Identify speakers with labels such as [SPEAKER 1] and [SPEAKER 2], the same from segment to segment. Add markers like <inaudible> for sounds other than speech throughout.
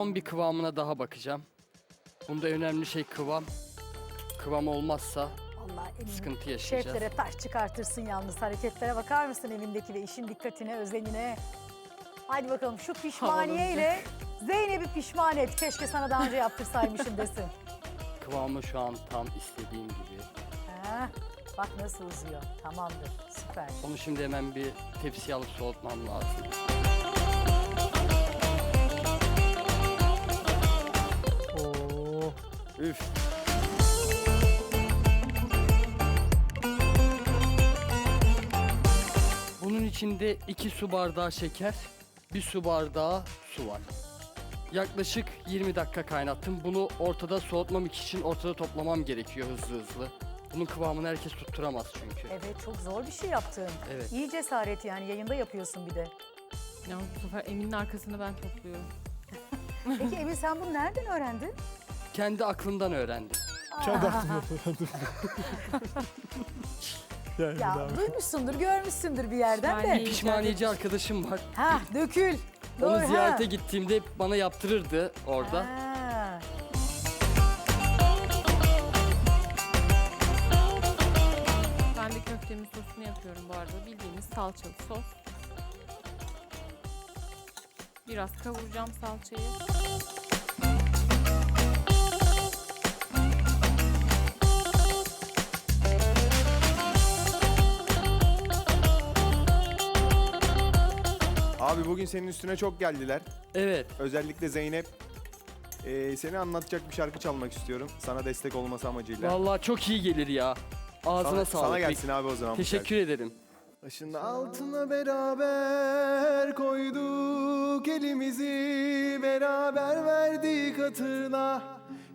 [SPEAKER 1] Son bir kıvamına daha bakacağım. Bunda önemli şey kıvam. Kıvam olmazsa
[SPEAKER 2] Allah eminim.
[SPEAKER 1] sıkıntı yaşayacağız.
[SPEAKER 2] Şeflere taş çıkartırsın yalnız. Hareketlere bakar mısın evindeki ve işin dikkatine, özenine? Hadi bakalım şu pişmaniyeyle Zeynep'i pişman et. Keşke sana daha önce yaptırsaymışım desin. <laughs>
[SPEAKER 1] Kıvamı şu an tam istediğim gibi.
[SPEAKER 2] Ha, bak nasıl uzuyor. Tamamdır. Süper.
[SPEAKER 1] Onu şimdi hemen bir tepsiye alıp soğutmam lazım. Üf. Bunun içinde 2 su bardağı şeker, 1 su bardağı su var. Yaklaşık 20 dakika kaynattım. Bunu ortada soğutmam için ortada toplamam gerekiyor hızlı hızlı. Bunun kıvamını herkes tutturamaz çünkü.
[SPEAKER 2] Evet çok zor bir şey yaptın.
[SPEAKER 1] Evet.
[SPEAKER 2] İyi cesaret yani yayında yapıyorsun bir de.
[SPEAKER 3] Yalnız bu sefer Emin'in arkasını ben topluyorum.
[SPEAKER 2] Peki Emin sen bunu nereden öğrendin?
[SPEAKER 1] Kendi aklımdan öğrendim.
[SPEAKER 4] Kendi aklıma öğrendim. yani <laughs>
[SPEAKER 2] Ya
[SPEAKER 4] daha-
[SPEAKER 2] duymuşsundur, görmüşsündür bir yerden de.
[SPEAKER 3] Pişmaniye.
[SPEAKER 1] Pişmaniyeci arkadaşım var.
[SPEAKER 2] Ha dökül.
[SPEAKER 1] Onu
[SPEAKER 2] Doğru, ha.
[SPEAKER 1] ziyarete gittiğimde hep bana yaptırırdı orada.
[SPEAKER 2] Ha.
[SPEAKER 3] Ben de köftemin sosunu yapıyorum bu arada. Bildiğimiz salçalı sos. Biraz kavuracağım salçayı.
[SPEAKER 5] Abi bugün senin üstüne çok geldiler.
[SPEAKER 1] Evet.
[SPEAKER 5] Özellikle Zeynep. Ee, seni anlatacak bir şarkı çalmak istiyorum. Sana destek olması amacıyla.
[SPEAKER 1] Vallahi çok iyi gelir ya. Ağzına
[SPEAKER 5] sana,
[SPEAKER 1] sağlık.
[SPEAKER 5] sana gelsin abi o zaman. bu
[SPEAKER 1] Teşekkür ederim.
[SPEAKER 5] Başın altına beraber koyduk elimizi beraber verdik hatırla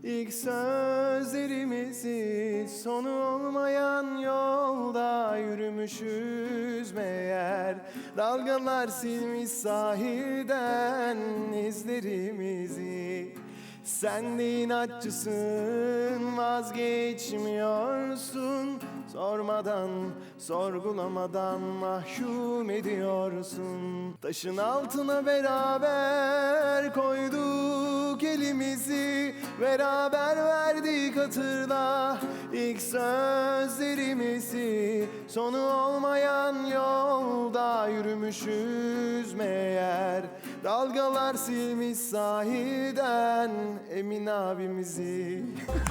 [SPEAKER 5] ilk sözlerimizi sonu olmayan yolda yürümüşüz meğer. Dalgalar silmiş sahilden izlerimizi. Sen de inatçısın vazgeçmiyorsun Sormadan, sorgulamadan mahkum ediyorsun. Taşın altına beraber koyduk elimizi Beraber verdik hatırla ilk sözlerimizi. Sonu olmayan yolda yürümüşüz meğer. Dalgalar silmiş sahilden Emin abimizi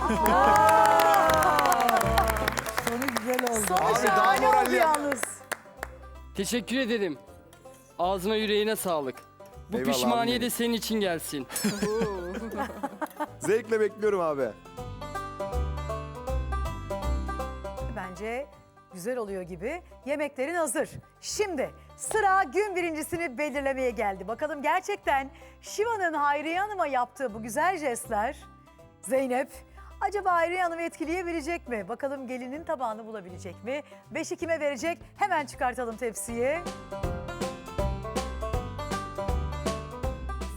[SPEAKER 5] <laughs> <laughs>
[SPEAKER 2] Sonu güzel oldu. Sonu
[SPEAKER 5] Abi daha
[SPEAKER 2] şahane oldu
[SPEAKER 5] moralli.
[SPEAKER 2] yalnız.
[SPEAKER 1] Teşekkür ederim. Ağzına yüreğine sağlık. Bu
[SPEAKER 5] Eyvallah
[SPEAKER 1] pişmaniye
[SPEAKER 5] abi.
[SPEAKER 1] de senin için gelsin. <laughs> <laughs>
[SPEAKER 5] Zevkle bekliyorum abi.
[SPEAKER 2] Bence güzel oluyor gibi. Yemeklerin hazır. Şimdi sıra gün birincisini belirlemeye geldi. Bakalım gerçekten Şiva'nın Hayriye Hanım'a yaptığı bu güzel jestler Zeynep acaba Hayriye Hanım'ı etkileyebilecek mi? Bakalım gelinin tabağını bulabilecek mi? Beşi kime verecek? Hemen çıkartalım tepsiyi.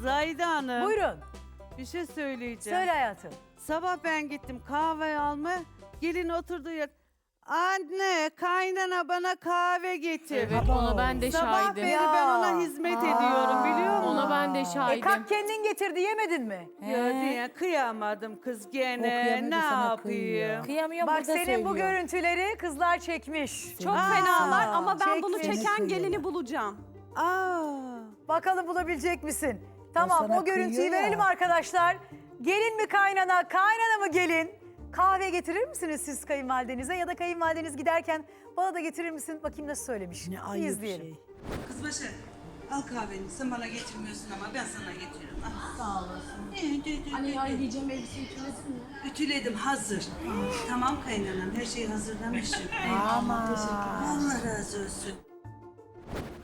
[SPEAKER 6] Zahide Hanım
[SPEAKER 2] Buyurun.
[SPEAKER 6] bir şey söyleyeceğim.
[SPEAKER 2] Söyle hayatım.
[SPEAKER 6] Sabah ben gittim kahve alma. Gelin oturduğu yer. Anne kaynana bana kahve getir.
[SPEAKER 3] Evet ona ben de
[SPEAKER 6] Sabah
[SPEAKER 3] şahidim.
[SPEAKER 6] beri ben ona hizmet ediyorum biliyor musun?
[SPEAKER 3] Ona ben de
[SPEAKER 2] E
[SPEAKER 3] şahidim.
[SPEAKER 2] kalk kendin getirdi yemedin mi?
[SPEAKER 6] Gördün ya kıyamadım kız gene ne yapayım?
[SPEAKER 7] Kıyamıyor
[SPEAKER 2] Bak senin
[SPEAKER 7] söylüyor.
[SPEAKER 2] bu görüntüleri kızlar çekmiş.
[SPEAKER 7] Çok
[SPEAKER 6] Aa,
[SPEAKER 7] fenalar ama ben bunu
[SPEAKER 2] çekmiş.
[SPEAKER 7] çeken gelini bulacağım.
[SPEAKER 6] Aa,
[SPEAKER 2] Bakalım bulabilecek misin? Tamam
[SPEAKER 7] sana
[SPEAKER 2] o görüntüyü
[SPEAKER 7] kıyıyor ya.
[SPEAKER 2] verelim arkadaşlar. Gelin mi kaynana, kaynana mı gelin? Kahve getirir misiniz siz kayınvalidenize ya da kayınvalideniz giderken bana da getirir misin? Bakayım nasıl söylemiş.
[SPEAKER 7] Ne ayıp
[SPEAKER 2] izleyelim.
[SPEAKER 7] şey.
[SPEAKER 8] Kızbaşı al kahveni. Sen bana getirmiyorsun ama ben sana getiriyorum. Al. Sağ olasın.
[SPEAKER 7] Hani ay diyeceğim elbise ütüledin mi?
[SPEAKER 8] Ütüledim hazır. tamam kaynanam her şeyi hazırlamışım. <laughs> Allah razı olsun.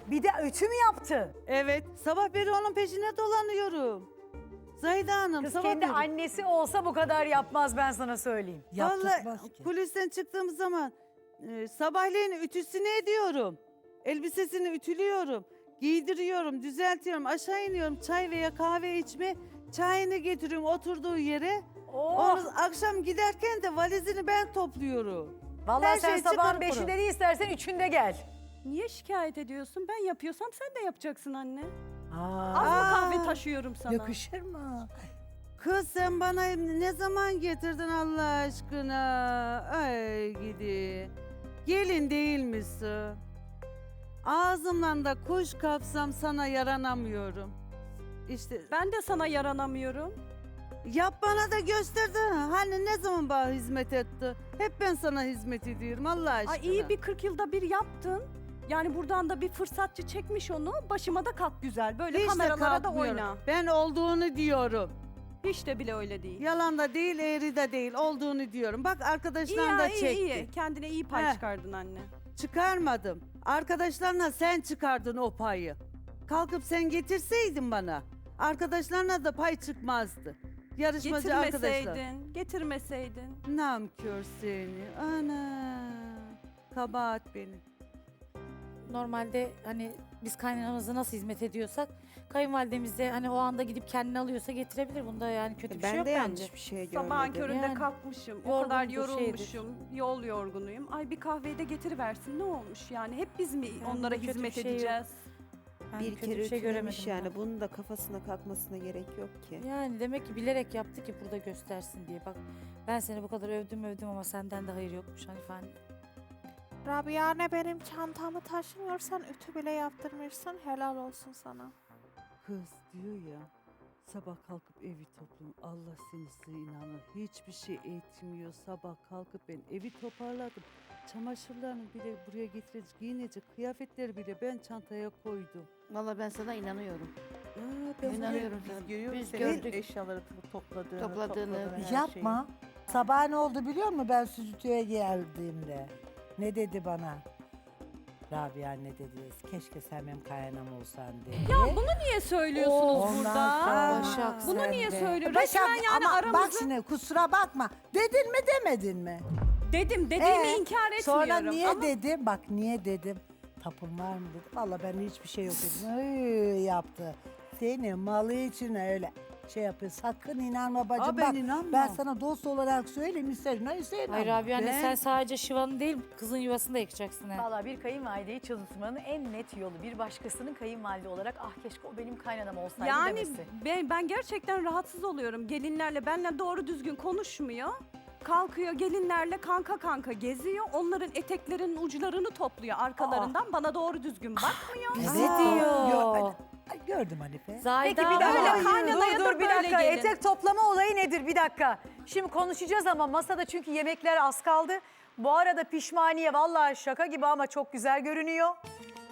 [SPEAKER 2] Bir de ütü mü yaptın?
[SPEAKER 6] evet sabah beri onun peşine dolanıyorum. Zahide Hanım
[SPEAKER 2] Kız kendi
[SPEAKER 6] beri.
[SPEAKER 2] annesi olsa bu kadar yapmaz ben sana söyleyeyim.
[SPEAKER 6] Vallahi kulisten çıktığımız zaman e, sabahleyin ütüsünü ediyorum. Elbisesini ütülüyorum. Giydiriyorum, düzeltiyorum. Aşağı iniyorum çay veya kahve içme. Çayını getiriyorum oturduğu yere.
[SPEAKER 2] Oh,
[SPEAKER 6] Onu akşam giderken de valizini ben topluyorum.
[SPEAKER 2] vallahi
[SPEAKER 6] her
[SPEAKER 2] sen sabahın
[SPEAKER 6] çıkarıp
[SPEAKER 2] beşinde değil istersen üçünde gel.
[SPEAKER 7] Niye şikayet ediyorsun? Ben yapıyorsam sen de yapacaksın anne. Az mı
[SPEAKER 6] Aa,
[SPEAKER 7] kahve taşıyorum sana?
[SPEAKER 9] Yakışır mı?
[SPEAKER 6] Kız sen bana ne zaman getirdin Allah aşkına? Ay gidi. Gelin değil misin? Ağzımdan da kuş kapsam sana yaranamıyorum. İşte
[SPEAKER 7] Ben de sana yaranamıyorum.
[SPEAKER 6] yap bana da gösterdi. Hani ne zaman bana hizmet etti? Hep ben sana hizmet ediyorum Allah aşkına.
[SPEAKER 7] Ay iyi bir 40 yılda bir yaptın. Yani buradan da bir fırsatçı çekmiş onu. Başıma da kalk güzel. Böyle
[SPEAKER 6] Hiç de
[SPEAKER 7] kameralara da
[SPEAKER 6] kalkmıyorum.
[SPEAKER 7] oyna.
[SPEAKER 6] Ben olduğunu diyorum.
[SPEAKER 7] Hiç de bile öyle değil.
[SPEAKER 6] Yalan da değil, eğri de değil. Olduğunu diyorum. Bak
[SPEAKER 7] iyi
[SPEAKER 6] arkadaşlar da
[SPEAKER 7] iyi
[SPEAKER 6] çekti.
[SPEAKER 7] iyi. Kendine iyi pay
[SPEAKER 6] Heh.
[SPEAKER 7] çıkardın anne.
[SPEAKER 6] Çıkarmadım. Arkadaşlarına sen çıkardın o payı. Kalkıp sen getirseydin bana. Arkadaşlarına da pay çıkmazdı. Yarışmacı arkadaşlar.
[SPEAKER 7] Getirmeseydin, getirmeseydin.
[SPEAKER 6] Namkör seni. Ana. Kabahat benim.
[SPEAKER 10] Normalde hani biz kaynanamıza nasıl hizmet ediyorsak kayınvalidemiz de hani o anda gidip kendini alıyorsa getirebilir. Bunda yani kötü bir şey yok bence.
[SPEAKER 8] bir şey
[SPEAKER 7] Sabahın köründe
[SPEAKER 10] Yani.
[SPEAKER 7] kalkmışım. O kadar
[SPEAKER 10] Yorgundur, şeydir.
[SPEAKER 7] yorulmuşum. Yol yorgunuyum. Ay bir kahveyi de getiriversin. Ne olmuş yani? Hep biz mi
[SPEAKER 10] Yani
[SPEAKER 7] onlara
[SPEAKER 10] kötü bir
[SPEAKER 7] hizmet
[SPEAKER 10] şey yok.
[SPEAKER 7] edeceğiz?
[SPEAKER 10] Ben
[SPEAKER 8] bir
[SPEAKER 10] kötü
[SPEAKER 8] kere
[SPEAKER 10] bir şey göremedim.
[SPEAKER 8] ütülemiş yani
[SPEAKER 10] ben.
[SPEAKER 8] bunun da kafasına kalkmasına gerek yok ki.
[SPEAKER 10] Yani demek ki bilerek yaptı ki burada göstersin diye. Bak ben seni bu kadar övdüm övdüm ama senden de hayır yokmuş Hanife anne.
[SPEAKER 11] Rabia anne benim çantamı taşımıyorsan ütü bile yaptırmışsın helal olsun sana.
[SPEAKER 6] Kız diyor ya. Sabah kalkıp evi topluyorum. Allah seni size inanır. Hiçbir şey etmiyor. Sabah kalkıp ben evi toparladım. Çamaşırlarını bile buraya getirecek, giyinecek kıyafetleri bile ben çantaya koydum.
[SPEAKER 9] Valla ben sana inanıyorum.
[SPEAKER 6] Aa, ben
[SPEAKER 9] İnanıyorum
[SPEAKER 6] Biz
[SPEAKER 9] sana.
[SPEAKER 6] görüyoruz
[SPEAKER 9] Biz
[SPEAKER 6] senin
[SPEAKER 9] gördük.
[SPEAKER 6] eşyaları to- topladığını,
[SPEAKER 9] Topladığını.
[SPEAKER 6] topladığını, her
[SPEAKER 9] Yapma. Sabah ne oldu biliyor musun ben stüdyoya geldiğimde? Ne dedi bana? Rabia ne dedi? Keşke sen benim kaynanam olsan dedi.
[SPEAKER 7] Ya bunu niye söylüyorsunuz
[SPEAKER 9] Ondan
[SPEAKER 7] burada?
[SPEAKER 10] Başak
[SPEAKER 7] Bunu
[SPEAKER 10] sen
[SPEAKER 7] niye
[SPEAKER 10] de.
[SPEAKER 7] söylüyor?
[SPEAKER 9] Başak,
[SPEAKER 7] Resmen yani
[SPEAKER 9] ama
[SPEAKER 7] aramızı...
[SPEAKER 9] bak şimdi kusura bakma. Dedin mi demedin mi?
[SPEAKER 7] Dedim, dediğimi
[SPEAKER 9] Ee,
[SPEAKER 7] inkar etmiyorum.
[SPEAKER 9] Sonra niye
[SPEAKER 7] ama
[SPEAKER 9] dedim? Bak niye dedim? Tapın var mı dedim. Valla ben hiçbir şey yok dedim. Iy, yaptı. Seni malı için öyle şey yapıyor. Sakın inanma bacım.
[SPEAKER 6] Aa, ben
[SPEAKER 9] Bak,
[SPEAKER 6] inanmam.
[SPEAKER 9] Ben sana dost olarak söyleyeyim isterim. Ne isterim.
[SPEAKER 10] Hayır abi anne
[SPEAKER 6] Ben-
[SPEAKER 10] sen sadece Şiva'nın değil kızın yuvasını da yıkacaksın ha.
[SPEAKER 2] Valla bir kayınvalideyi çıldırtmanın en net yolu bir başkasının kayınvalide olarak ah keşke o benim kaynanam olsaydı
[SPEAKER 7] yani
[SPEAKER 2] demesi.
[SPEAKER 7] ben, ben gerçekten rahatsız oluyorum. Gelinlerle benimle doğru düzgün konuşmuyor. Kalkıyor gelinlerle kanka kanka geziyor. Onların eteklerinin uçlarını topluyor arkalarından. Bana doğru düzgün bakmıyor.
[SPEAKER 10] Bizi
[SPEAKER 9] Aa,
[SPEAKER 10] diyor.
[SPEAKER 9] Ay, gördüm Hanife.
[SPEAKER 10] Zayda
[SPEAKER 2] Peki bir dakika.
[SPEAKER 7] Öyle kaynanaya
[SPEAKER 2] dur
[SPEAKER 7] da
[SPEAKER 2] dur bir dakika.
[SPEAKER 7] gelin.
[SPEAKER 2] Etek toplama olayı nedir? Bir dakika. Şimdi konuşacağız ama masada çünkü yemekler az kaldı. Bu arada pişmaniye vallahi şaka gibi ama çok güzel görünüyor.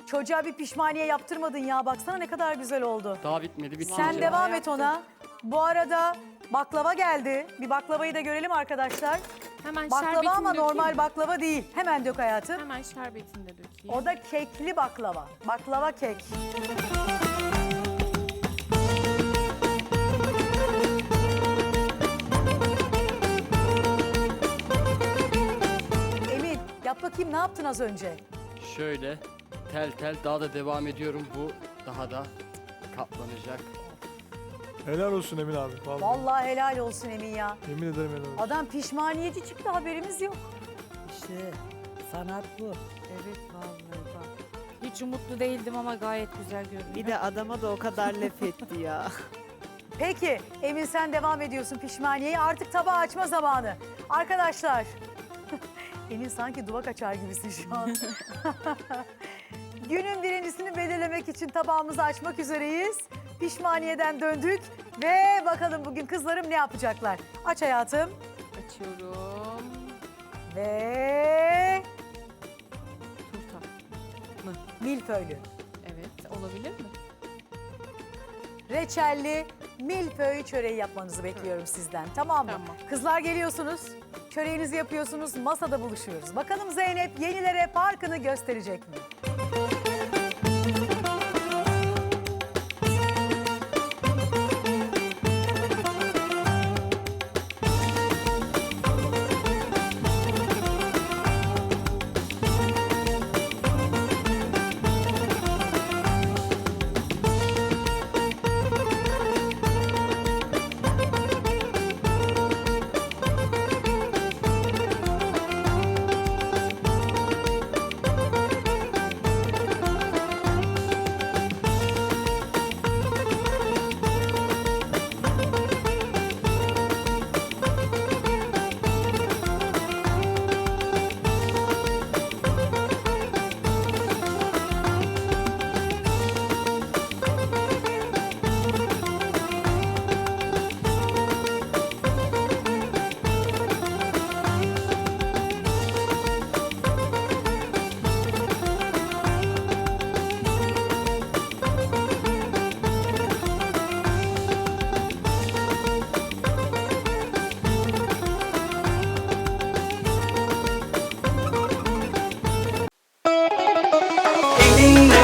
[SPEAKER 2] Çocuğa bir pişmaniye yaptırmadın ya. Baksana ne kadar güzel oldu.
[SPEAKER 1] Daha bitmedi bitince.
[SPEAKER 2] Sen devam et ona. Bu arada baklava geldi. Bir baklavayı da görelim arkadaşlar.
[SPEAKER 3] Hemen
[SPEAKER 2] Baklava
[SPEAKER 3] şerbetini
[SPEAKER 2] ama
[SPEAKER 3] dökeyim
[SPEAKER 2] normal
[SPEAKER 3] mi?
[SPEAKER 2] baklava değil. Hemen dök hayatım.
[SPEAKER 3] Hemen şerbetini de dökeyim.
[SPEAKER 2] O da kekli baklava. Baklava kek. Bakayım ne yaptın az önce?
[SPEAKER 1] Şöyle tel tel daha da devam ediyorum. Bu daha da katlanacak.
[SPEAKER 4] Helal olsun Emin abi. Vallahi.
[SPEAKER 2] Vallahi helal olsun Emin ya.
[SPEAKER 4] Yemin ederim helal olsun.
[SPEAKER 2] Adam pişmaniyeci çıktı haberimiz yok.
[SPEAKER 9] İşte sanat bu.
[SPEAKER 6] Evet vallahi bak.
[SPEAKER 10] Hiç umutlu değildim ama gayet güzel görünüyor.
[SPEAKER 8] Bir de adama da o kadar laf etti ya. <laughs>
[SPEAKER 2] Peki Emin sen devam ediyorsun pişmaniyeyi. Artık tabağı açma zamanı. Arkadaşlar. Emin sanki duvak açar gibisin şu an. <laughs> Günün birincisini belirlemek için tabağımızı açmak üzereyiz. Pişmaniyeden döndük ve bakalım bugün kızlarım ne yapacaklar. Aç hayatım
[SPEAKER 3] Açıyorum.
[SPEAKER 2] ve
[SPEAKER 3] Turta.
[SPEAKER 2] milföylü.
[SPEAKER 3] Evet olabilir mi?
[SPEAKER 2] Reçelli milföy çöreği yapmanızı bekliyorum sizden. Tamam mı?
[SPEAKER 3] Tamam.
[SPEAKER 2] Kızlar geliyorsunuz. Çöreğinizi yapıyorsunuz. Masada buluşuyoruz. Bakalım Zeynep yenilere farkını gösterecek mi?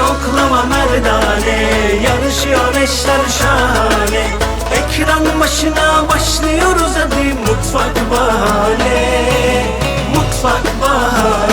[SPEAKER 12] yoklama merdane Yarışıyor eşler şahane. Ekran başına başlıyoruz hadi mutfak bahane Mutfak bahane.